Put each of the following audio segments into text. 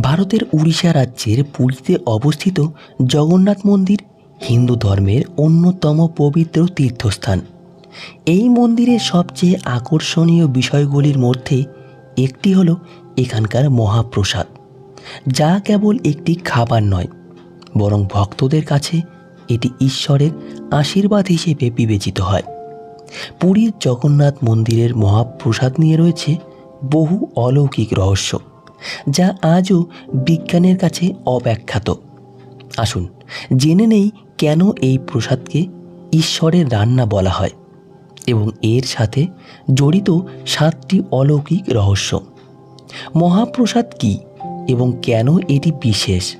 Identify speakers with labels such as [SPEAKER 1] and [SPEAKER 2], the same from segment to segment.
[SPEAKER 1] ভারতের উড়িষ্যা রাজ্যের পুরীতে অবস্থিত জগন্নাথ মন্দির হিন্দু ধর্মের অন্যতম পবিত্র তীর্থস্থান। এই মন্দিরের সবচেয়ে আকর্ষণীয় বিষয়গুলির মধ্যে একটি হলো এখানকার মহাপ্রসাদ, যা কেবল একটি খাবার নয়, বরং ভক্তদের কাছে এটি ঈশ্বরের আশীর্বাদ হিসেবে বিবেচিত হয়। পুরীর জগন্নাথ মন্দিরের মহাপ্রসাদ নিয়ে রয়েছে বহু অলৌকিক রহস্য। যা আজও বিজ্ঞানের কাছে অব্যাখ্যাত। আসুন, জেনে নেই কেন এই প্রসাদকে ঈশ্বরের রান্না বলা হয় এবং এর সাথে জড়িত সাতটি অলৌকিক রহস্য। মহাপ্রসাদ কি এবং কেন এটি বিশেষ?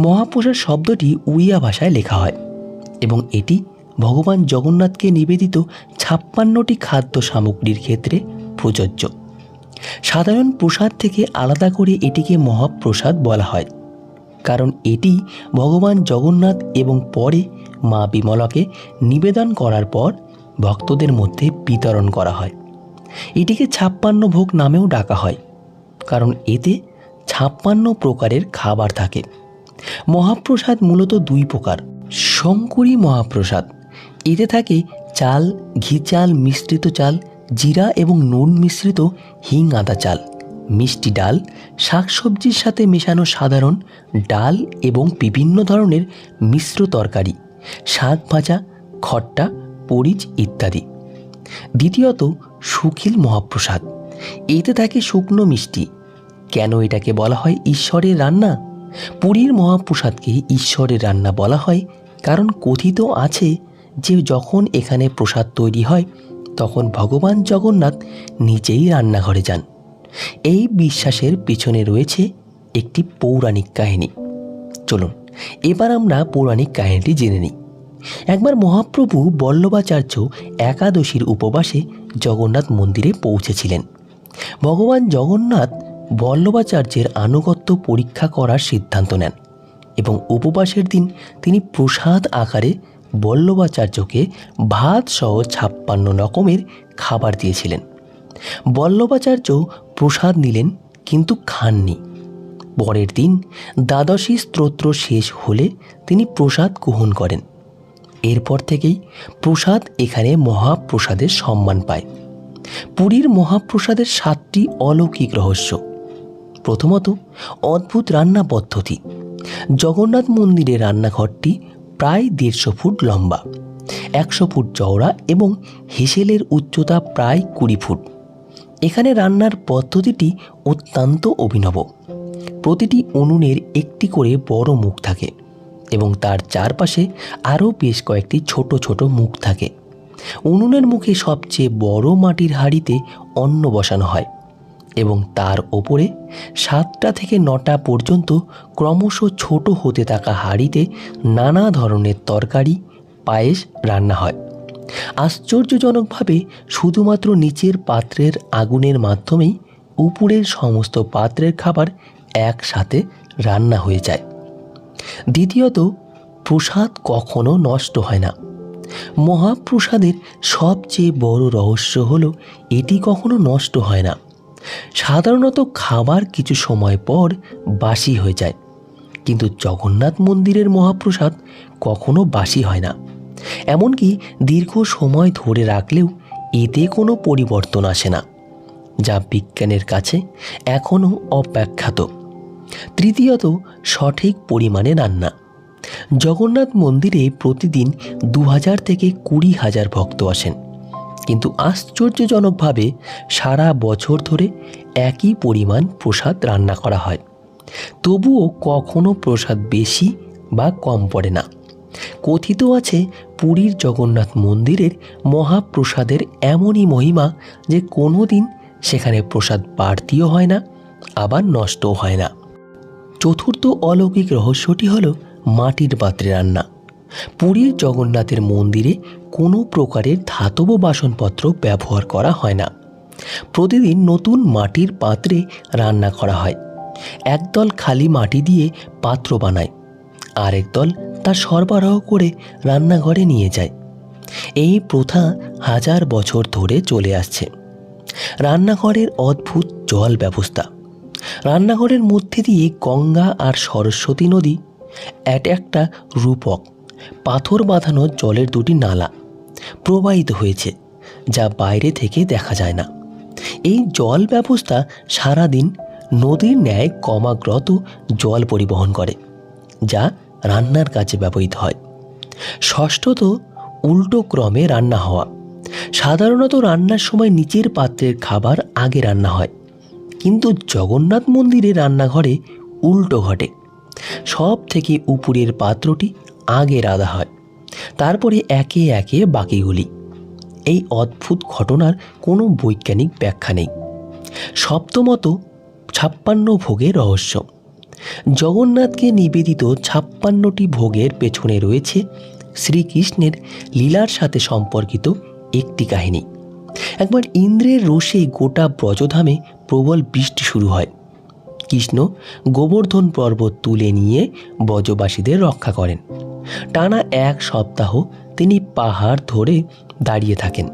[SPEAKER 1] মহাপ্রসাদ শব্দটি উড়িয়া ভাষায় লেখা হয় এবং এটি ভগবান জগন্নাথকে নিবেদিত ছাপ্পান্নটি খাদ্য সামগ্রীর ক্ষেত্রে প্রযোজ্য। সাধারণ প্রসাদ থেকে আলাদা করে এটিকে মহাপ্রসাদ বলা হয়। কারণ এটি ভগবান জগন্নাথ এবং পরে মা বিমলাকে নিবেদন করার পর ভক্তদের মধ্যে বিতরণ করা হয়। এটিকে ছাপ্পান্ন ভোগ নামেও ডাকা হয়, কারণ এতে ছাপ্পান্ন প্রকারের খাবার থাকে। মহাপ্রসাদ মূলত দুই প্রকার, শঙ্করী মহাপ্রসাদ। এতে থাকে চাল, ঘি চাল, মিশ্রিত চাল জিরা এবং নুন মিশ্রিত হিং আদা চাল, মিষ্টি ডাল, শাকসবজির সাথে মেশানো সাধারণ ডাল এবং বিভিন্ন ধরনের মিশ্র তরকারি, শাক ভাজা, খট্টা, পরিচ ইত্যাদি। দ্বিতীয়ত, সুখিল মহাপ্রসাদ। এতে থাকে শুকনো মিষ্টি। কেন এটাকে বলা হয় ঈশ্বরের রান্না? পুরীর মহাপ্রসাদকে ঈশ্বরের রান্না বলা হয় কারণ কথিত আছে যে যখন এখানে প্রসাদ তৈরি হয় তখন ভগবান জগন্নাথ নিজেই রান্নাঘরে যান। এই বিশ্বাসের পেছনে রয়েছে একটি পৌরাণিক কাহিনী। চলুন, এবার আমরা পৌরাণিক কাহিনীটি জেনে নিই। একবার মহাপ্রভু বল্লভাচার্য একাদশীর উপবাসে জগন্নাথ মন্দিরে পৌঁছেছিলেন। ভগবান জগন্নাথ বল্লভাচার্যের আনুগত্য পরীক্ষা করার সিদ্ধান্ত নেন এবং উপবাসের দিন তিনি প্রসাদ আকারে বল্লভাচার্যকে ভাত সহ ছাপ্পান্ন রকমের খাবার দিয়েছিলেন। বল্লভাচার্য প্রসাদ নিলেন, কিন্তু খাননি। পরের দিন দ্বাদশী স্তোত্র শেষ হলে তিনি প্রসাদ গ্রহণ করেন। এরপর থেকেই প্রসাদ এখানে মহাপ্রসাদের সম্মান পায়। পুরীর মহাপ্রসাদের সাতটি অলৌকিক রহস্য। প্রথমত, অদ্ভুত রান্না পদ্ধতি জগন্নাথ মন্দিরের রান্নাঘরটি প্রায় দেড়শো ফুট লম্বা, একশো ফুট চওড়া এবং হেসেলের উচ্চতা প্রায় কুড়ি ফুট। এখানে রান্নার পদ্ধতিটি অত্যন্ত অভিনব। প্রতিটি উনুনের একটি করে বড় মুখ থাকে এবং তার চারপাশে আরও বেশ কয়েকটি ছোট ছোট মুখ থাকে। উনুনের মুখে সবচেয়ে বড় মাটির হাঁড়িতে অন্ন বসানো হয়। এবং তার ওপরে সাতটা থেকে নটা পর্যন্ত ক্রমশ ছোট হতে থাকা হাঁড়িতে নানা ধরনের তরকারি, পায়েস রান্না হয়। আশ্চর্যজনকভাবে শুধুমাত্র নিচের পাত্রের আগুনের মাধ্যমেই উপরের সমস্ত পাত্রের খাবার একসাথে রান্না হয়ে যায়। দ্বিতীয়ত, প্রসাদ কখনো নষ্ট হয় না। মহাপ্রসাদের সবচেয়ে বড় রহস্য হলো, এটি কখনো নষ্ট হয় না। সাধারণত খাবার কিছু সময় পর বাসি হয়ে যায়। কিন্তু জগন্নাথ মন্দিরের মহাপ্রসাদ কখনো বাসি হয় না। এমনকি দীর্ঘ সময় ধরে রাখলেও এতে কোনো পরিবর্তন আসে না, যা বিজ্ঞানের কাছে এখনও অব্যাখ্যাত তৃতীয়ত, সঠিক পরিমাণে রান্না জগন্নাথ মন্দিরে প্রতিদিন দু হাজার থেকে কুড়ি হাজার ভক্ত আসেন। কিন্তু আশ্চর্যজনকভাবে সারা বছর ধরে একই পরিমাণ প্রসাদ রান্না করা হয়। তবুও কখনো প্রসাদ বেশি বা কম পড়ে না। কথিত আছে পুরীর জগন্নাথ মন্দিরের মহাপ্রসাদের এমনই মহিমা যে কোনো দিন সেখানে প্রসাদ বাড়তিও হয় না, আবার নষ্টও হয় না। চতুর্থ অলৌকিক রহস্যটি হলো মাটির পাত্রে রান্না। পুরীর জগন্নাথের মন্দিরে কোনো প্রকারের ধাতব বাসনপত্র ব্যবহার করা হয় না। প্রতিদিন নতুন মাটির পাত্রে রান্না করা হয়। একদল খালি মাটি দিয়ে পাত্র বানায়, আরেক দল তা সরবরাহ করে রান্নাঘরে নিয়ে যায়। এই প্রথা হাজার বছর ধরে চলে আসছে। রান্নাঘরের অদ্ভুত জল ব্যবস্থা। রান্নাঘরের মধ্যে দিয়ে গঙ্গা আর সরস্বতী নদী এক একটা রূপক পাথর বাঁধানো জলের দুটি নালা প্রবাহিত হয়েছে, যা বাইরে থেকে দেখা যায় না। এই জল ব্যবস্থা সারাদিন নদীর ন্যায় কমাগ্রত জল পরিবহন করে, যা রান্নার কাজে ব্যবহৃত হয়। ষষ্ঠত উল্টো ক্রমে রান্না হওয়া। সাধারণত রান্নার সময় নিচের পাত্রের খাবার আগে রান্না হয়, কিন্তু জগন্নাথ মন্দিরে রান্নাঘরে উল্টো ঘটে। সব থেকে উপরের পাত্রটি আগে রাধা হয়। তারপরে একে একে বাকিগুলি। এই অদ্ভুত ঘটনার কোনো বৈজ্ঞানিক ব্যাখ্যা নেই। সপ্তমত, ছাপ্পান্ন ভোগের রহস্য। জগন্নাথকে নিবেদিত ছাপ্পান্নটি ভোগের পেছনে রয়েছে শ্রীকৃষ্ণের লীলার সাথে সম্পর্কিত একটি কাহিনী। একবার ইন্দ্রের রোষে গোটা ব্রজধামে প্রবল বৃষ্টি শুরু হয়। কৃষ্ণ গোবর্ধন পর্বত তুলে নিয়ে ব্রজবাসীদের রক্ষা করেন। টানা এক সপ্তাহ তিনি পাহাড় ধরে দাঁড়িয়ে থাকেন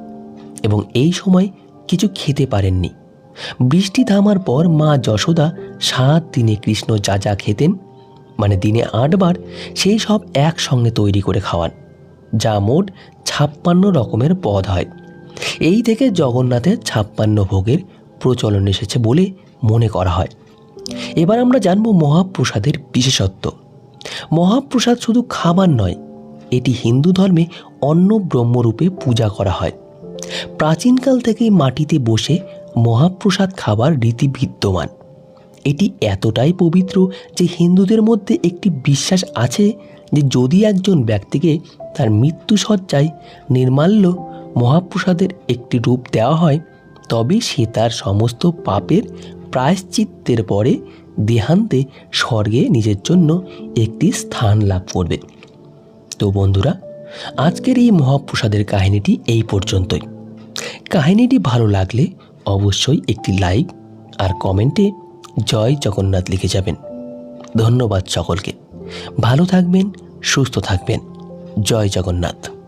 [SPEAKER 1] এবং এই সময় কিছু খেতে পারেননি। বৃষ্টি থামার পর মা যশোদা সাত দিনে কৃষ্ণ যা যা খেতেন মানে দিনে আটবার সেই সব একসঙ্গে তৈরি করে খাওয়ান, যা মোট ছাপ্পান্ন রকমের পদ হয়। এই থেকে জগন্নাথের ছাপ্পান্ন ভোগের প্রচলন এসেছে বলে মনে করা হয়। এবার আমরা জানব মহাপ্রসাদের বিশেষত্ব। মহাপ্রসাদ শুধু খাবার নয়, এটি হিন্দু ধর্মে অন্য ব্রহ্মরূপে পূজা করা হয়। প্রাচীনকাল থেকেই মাটিতে বসে মহাপ্রসাদ খাবার রীতি বিদ্যমান। এটি এতটাই পবিত্র যে হিন্দুদের মধ্যে একটি বিশ্বাস আছে যে যদি একজন ব্যক্তিকে তার মৃত্যুসজ্জায় নির্মাল্য মহাপ্রসাদের একটি রূপ দেওয়া হয়, তবে সে তার সমস্ত পাপের প্রায়শ্চিত্তের পরে দেহান্তে স্বর্গে নিজের জন্য একটি স্থান লাভ করবে। তো বন্ধুরা, আজকের এই মহাপ্রসাদের কাহিনীটি এই পর্যন্তই। কাহিনীটি ভালো লাগলে অবশ্যই একটি লাইক আর কমেন্টে জয় জগন্নাথ লিখে যাবেন। ধন্যবাদ সকলকে। ভালো থাকবেন, সুস্থ থাকবেন। জয় জগন্নাথ।